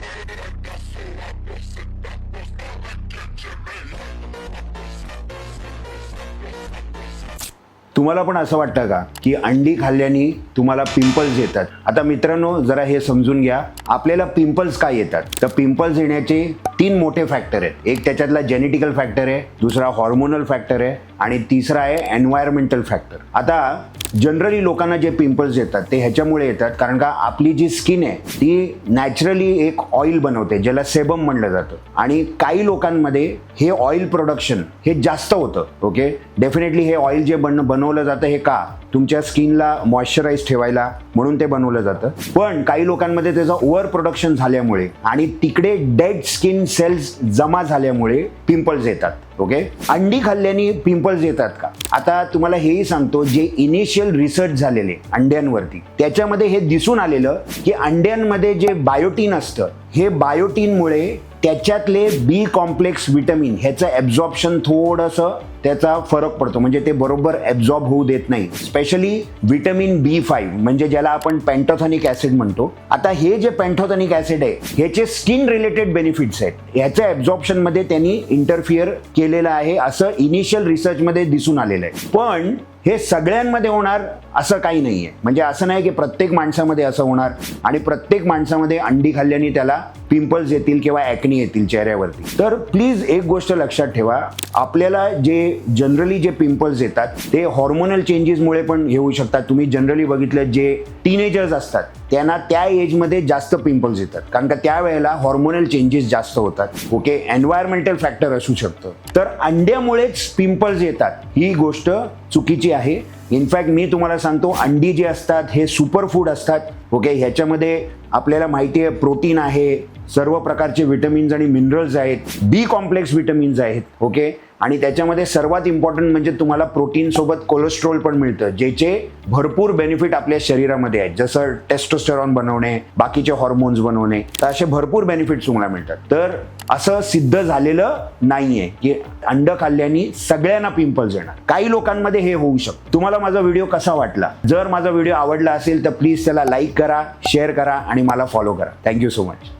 Sen her nefesin her तुम्हाला पण असं वाटतं का की अंडी खाल्ल्याने तुम्हाला पिंपल्स येतात? आता मित्रांनो जरा हे समजून घ्या. आपल्याला पिंपल्स काय येतात? तर पिंपल्स येण्याचे तीन मोठे फॅक्टर आहेत. एक त्याच्यातला जेनेटिकल फॅक्टर आहे दुसरा हॉर्मोनल फॅक्टर आहे आणि तिसरा आहे एन्व्हायरमेंटल फॅक्टर आता जनरली लोकांना जे पिंपल्स येतात ते ह्याच्यामुळे येतात कारण का आपली जी स्किन आहे ती नॅचरली एक ऑइल बनवते ज्याला सेबम म्हणलं जातं. आणि काही लोकांमध्ये हे ऑइल प्रोडक्शन हे जास्त होतं ओके डेफिनेटली हे ऑइल जे बन बनवलं जातं हे का? तुमच्या स्किनला मॉइश्चराईज ठेवायला म्हणून ते बनवलं जातं. पण काही लोकांमध्ये त्याचं ओव्हर प्रोडक्शन झाल्यामुळे आणि तिकडे डेड स्किन सेल्स जमा झाल्यामुळे पिंपल्स येतात ओके अंडी खाल्ल्याने पिंपल्स येतात का? आता तुम्हाला हेही सांगतो जे इनिशियल रिसर्च झालेले अंड्यांवरती त्याच्यामध्ये हे दिसून आलेलं की अंड्यांमध्ये जे बायोटीन असतं हे बायोटीनमुळे त्याच्यातले बी कॉम्प्लेक्स विटॅमिन ह्याचं ॲब्झॉर्प्शन थोडंसं त्याचा फरक पडतो. म्हणजे ते बरोबर ॲब्झॉर्ब होऊ देत नाही. स्पेशली विटॅमिन बी फाईव्ह म्हणजे ज्याला आपण पॅन्टोथॉनिक ॲसिड म्हणतो. आता हे जे पॅन्टोथॉनिक ॲसिड आहे ह्याचे स्किन रिलेटेड बेनिफिट्स आहेत. ह्याच्या ॲब्झॉर्प्शनमध्ये त्यांनी इंटरफिअर केलेलं आहे असं इनिशियल रिसर्चमध्ये दिसून आलेलं आहे. पण हे सगळ्यांमध्ये होणार असं काही नाही आहे म्हणजे असं नाही की प्रत्येक माणसामध्ये असं होणार आणि प्रत्येक माणसामध्ये अंडी खाल्ल्याने त्याला पिंपल्स येतील किंवा ॲक्नी येतील चेहऱ्यावरती. तर प्लीज एक गोष्ट लक्षात ठेवा. आपल्याला जे जनरली जे पिंपल्स येतात ते हॉर्मोनल चेंजेसमुळे पण घेऊ शकतात. तुम्ही जनरली बघितलं जे टीनेजर्स असतात त्यांना त्या एजमध्ये जास्त पिंपल्स येतात. कारण का त्यावेळेला हॉर्मोनल चेंजेस जास्त होतात. ओके एन्व्हायरमेंटल फॅक्टर असू शकतं. तर अंड्यामुळेच पिंपल्स येतात. ही गोष्ट चुकीची आहे. इनफॅक्ट मी तुम्हाला सांगतो अंडी जे असतात हे सुपर फूड असतात. ओके ह्याच्यामध्ये आपल्याला माहिती आहे प्रोटीन आहे. सर्व प्रकारचे विटमिन्स आणि मिनरल्स आहेत. बी कॉम्प्लेक्स विटॅमिन्स आहेत. ओके आणि त्याच्यामध्ये सर्वात इम्पॉर्टंट म्हणजे तुम्हाला प्रोटीन सोबत कोलेस्ट्रॉल पण मिळतं ज्याचे भरपूर बेनिफिट आपल्या शरीरामध्ये आहेत. जसं टेस्टोस्टेरॉन बनवणे बाकीचे हॉर्मोन्स बनवणे तर असे भरपूर बेनिफिट्स तुम्हाला मिळतात. तर असं सिद्ध झालेलं नाहीये की अंड खाल्ल्याने सगळ्यांना पिंपल्स येणार. काही लोकांमध्ये हे होऊ शकतं. तुम्हाला माझा व्हिडिओ कसा वाटला? जर माझा व्हिडिओ आवडला असेल तर प्लीज त्याला लाईक करा शेअर करा आणि मला फॉलो करा. Thank you so much